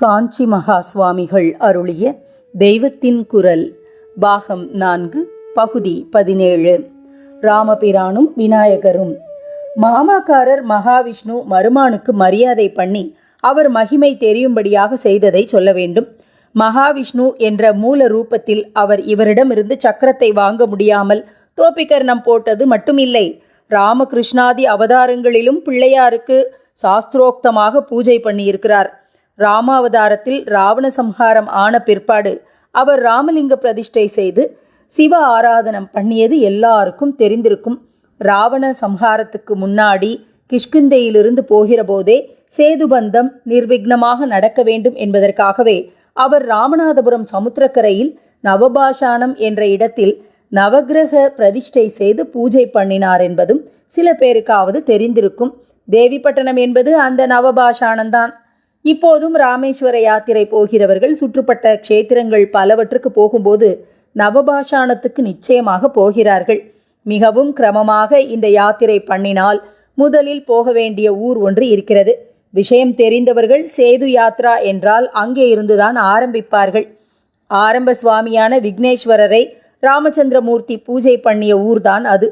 காஞ்சி மகா சுவாமிகள் அருளிய தெய்வத்தின் குரல் பாகம் நான்கு பகுதி பதினேழு. ராமபிரானும் விநாயகரும். மாமாக்காரர் மகாவிஷ்ணு மருமானுக்கு மரியாதை பண்ணி அவர் மகிமை தெரியும்படியாக செய்ததை சொல்ல வேண்டும். மகாவிஷ்ணு என்ற மூல ரூபத்தில் அவர் இவரிடமிருந்து சக்கரத்தை வாங்க முடியாமல் தோப்பிக்கர்ணம் போட்டது மட்டுமில்லை. ராமகிருஷ்ணாதி அவதாரங்களிலும் பிள்ளையாருக்கு சாஸ்திரோக்தமாக பூஜை பண்ணியிருக்கிறார். ராமாவதாரத்தில் ராவண சம்ஹாரம் ஆன பிற்பாடு அவர் ராமலிங்க பிரதிஷ்டை செய்து சிவ ஆராதனம் பண்ணியது எல்லாருக்கும் தெரிந்திருக்கும். ராவண சம்ஹாரத்துக்கு முன்னாடி கிஷ்கிந்தையிலிருந்து போகிறபோதே சேதுபந்தம் நிர்விக்னமாக நடக்க வேண்டும் என்பதற்காகவே அவர் ராமநாதபுரம் சமுத்திரக்கரையில் நவபாஷானம் என்ற இடத்தில் நவக்கிரக பிரதிஷ்டை செய்து பூஜை பண்ணினார் என்பதும் சில பேருக்காவது தெரிந்திருக்கும். தேவிப்பட்டணம் என்பது அந்த நவபாஷானந்தான் இப்போதும் ராமேஸ்வர யாத்திரை போகிறவர்கள் சுற்றுப்பட்ட க்ஷேத்திரங்கள் பலவற்றுக்கு போகும்போது நவபாஷானத்துக்கு நிச்சயமாக போகிறார்கள். மிகவும் கிரமமாக இந்த யாத்திரை பண்ணினால் முதலில் போக வேண்டிய ஊர் ஒன்று இருக்கிறது. விஷயம் தெரிந்தவர்கள் சேது யாத்ரா என்றால் அங்கே இருந்துதான் ஆரம்பிப்பார்கள். ஆரம்ப சுவாமியான விக்னேஸ்வரரை ராமச்சந்திரமூர்த்தி பூஜை பண்ணிய ஊர்தான் அது.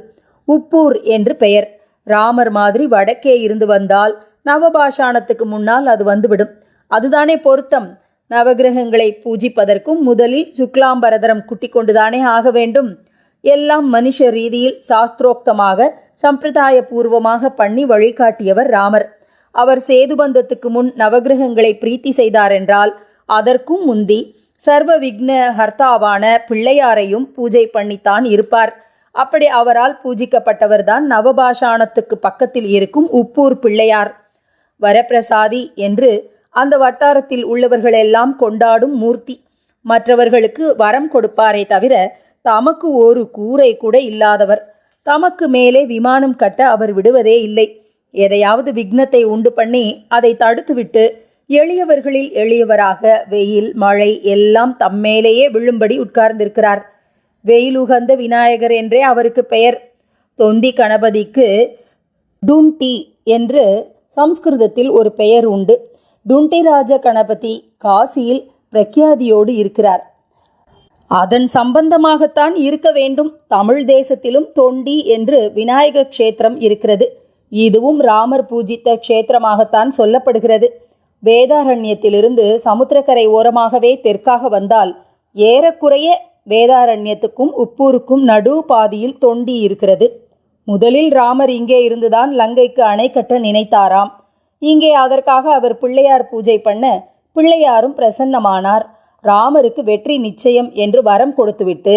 உப்பூர் என்று பெயர். ராமர் மாதிரி வடக்கே இருந்து வந்தால் நவபாஷாணத்துக்கு முன்னால் அது வந்துவிடும். அதுதானே பொருத்தம். நவகிரகங்களை பூஜிப்பதற்கும் முதலில் சுக்லாம்பரதரம் குட்டி கொண்டுதானே ஆக வேண்டும். எல்லாம் மனுஷ ரீதியில் சாஸ்திரோக்தமாக சம்பிரதாய பூர்வமாக பண்ணி வழிகாட்டியவர் ராமர். அவர் சேதுபந்தத்துக்கு முன் நவகிரகங்களை பிரீத்தி செய்தாரென்றால் அதற்கும் முந்தி சர்வ விக்ன ஹர்த்தாவான பிள்ளையாரையும் பூஜை பண்ணித்தான் இருப்பார். அப்படி அவரால் பூஜிக்கப்பட்டவர்தான் நவபாஷாணத்துக்கு பக்கத்தில் இருக்கும் உப்பூர் பிள்ளையார். வரப்பிரசாதி என்று அந்த வட்டாரத்தில் உள்ளவர்களெல்லாம் கொண்டாடும் மூர்த்தி. மற்றவர்களுக்கு வரம் கொடுப்பாரே தவிர தமக்கு ஒரு கூரை கூட இல்லாதவர். தமக்கு மேலே விமானம் கட்ட அவர் விடுவதே இல்லை. எதையாவது விக்னத்தை உண்டு பண்ணி அதை தடுத்துவிட்டு எளியவர்களில் எளியவராக வெயில் மழை எல்லாம் தம்மேலேயே விழும்படி உட்கார்ந்திருக்கிறார். வெயிலுகந்த விநாயகர் என்றே அவருக்கு பெயர். தொந்தி கணபதிக்கு டுண்டி என்று சம்ஸ்கிருதத்தில் ஒரு பெயர் உண்டு. டுண்டிராஜ கணபதி காசியில் பிரக்யாதியோடு இருக்கிறார். அதன் சம்பந்தமாகத்தான் இருக்க வேண்டும். தமிழ் தேசத்திலும் தொண்டி என்று விநாயக க்ஷேத்திரம் இருக்கிறது. இதுவும் ராமர் பூஜித்த க்ஷேத்திரமாகத்தான் சொல்லப்படுகிறது. வேதாரண்யத்திலிருந்து சமுத்திரக்கரை ஓரமாகவே தெற்காக வந்தால் ஏறக்குறைய வேதாரண்யத்துக்கும் உப்பூருக்கும் நடு பாதியில் தொண்டி இருக்கிறது. முதலில் ராமர் இங்கே இருந்துதான் லங்கைக்கு அணை கட்ட நினைத்தாராம். இங்கே அதற்காக அவர் பிள்ளையார் பூஜை பண்ண பிள்ளையாரும் பிரசன்னமானார். ராமருக்கு வெற்றி நிச்சயம் என்று வரம் கொடுத்துவிட்டு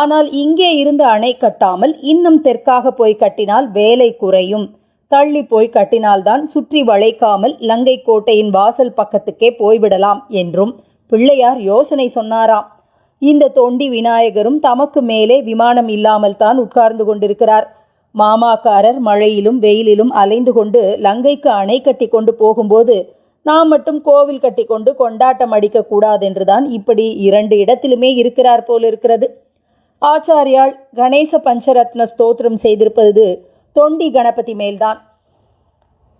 ஆனால் இங்கே இருந்து அணை கட்டாமல் இன்னும் தெற்காக போய் கட்டினால் வேலை குறையும். தள்ளி போய் கட்டினால்தான் சுற்றி வளைக்காமல் லங்கை கோட்டையின் வாசல் பக்கத்துக்கே போய்விடலாம் என்றும் பிள்ளையார் யோசனை சொன்னாராம். இந்த தொண்டி விநாயகரும் தமக்கு மேலே விமானம் இல்லாமல் தான் உட்கார்ந்து கொண்டிருக்கிறார். மாமாக்காரர் மழையிலும் வெயிலிலும் அலைந்து கொண்டு லங்கைக்கு அணை கட்டி கொண்டு போகும்போது நாம் மட்டும் கோவில் கட்டி கொண்டு கொண்டாட்டம் அடிக்க கூடாதென்றுதான் இப்படி இரண்டு இடத்திலுமே இருக்கிறார் போல் இருக்கிறது ஆச்சாரியால் கணேச பஞ்சரத்ன ஸ்தோத்திரம் செய்திருப்பது தொண்டி கணபதி மேல்தான்.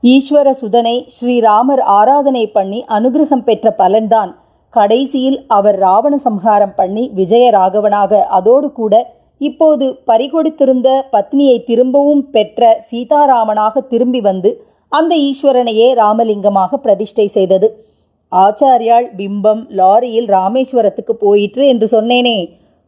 ஈஸ்வர சுதனை ஸ்ரீராமர் ஆராதனை பண்ணி அனுகிரகம் பெற்ற பலன்தான் கடைசியில் அவர் ராவண சம்ஹாரம் பண்ணி விஜயராகவனாக அதோடு கூட இப்போது பறிகொடுத்திருந்த பத்னியை திரும்பவும் பெற்ற சீதாராமனாக திரும்பி வந்து அந்த ஈஸ்வரனையே ராமலிங்கமாக பிரதிஷ்டை செய்தது. ஆச்சாரியால் பிம்பம் லாரியில் ராமேஸ்வரத்துக்கு போயிற்று என்று சொன்னேனே.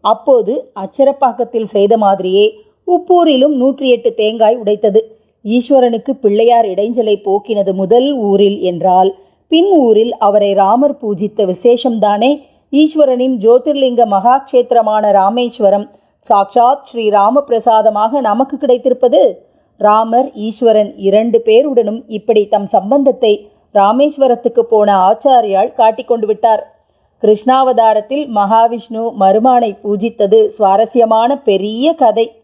அப்போது அச்சரப்பாக்கத்தில் செய்த மாதிரியே உப்பூரிலும் நூற்றி எட்டு தேங்காய் உடைத்தது. ஈஸ்வரனுக்கு பிள்ளையார் இடைஞ்சலை போக்கினது முதல் ஊரில் என்றால் பின் ஊரில் அவரை ராமர் பூஜித்த விசேஷம்தானே? ஈஸ்வரனின் ஜோதிர்லிங்க மகாக்ஷேத்திரமான ராமேஸ்வரம் சாக்ஷாத் ஸ்ரீ ராமபிரசாதமாக நமக்கு கிடைத்திருப்பது ராமர் ஈஸ்வரன் இரண்டு பேருடனும் இப்படி தம் சம்பந்தத்தை ராமேஸ்வரத்துக்கு போன ஆச்சாரியால் காட்டிக்கொண்டு விட்டார். கிருஷ்ணாவதாரத்தில் மகாவிஷ்ணு மருமானை பூஜித்தது சுவாரஸ்யமான பெரிய கதை.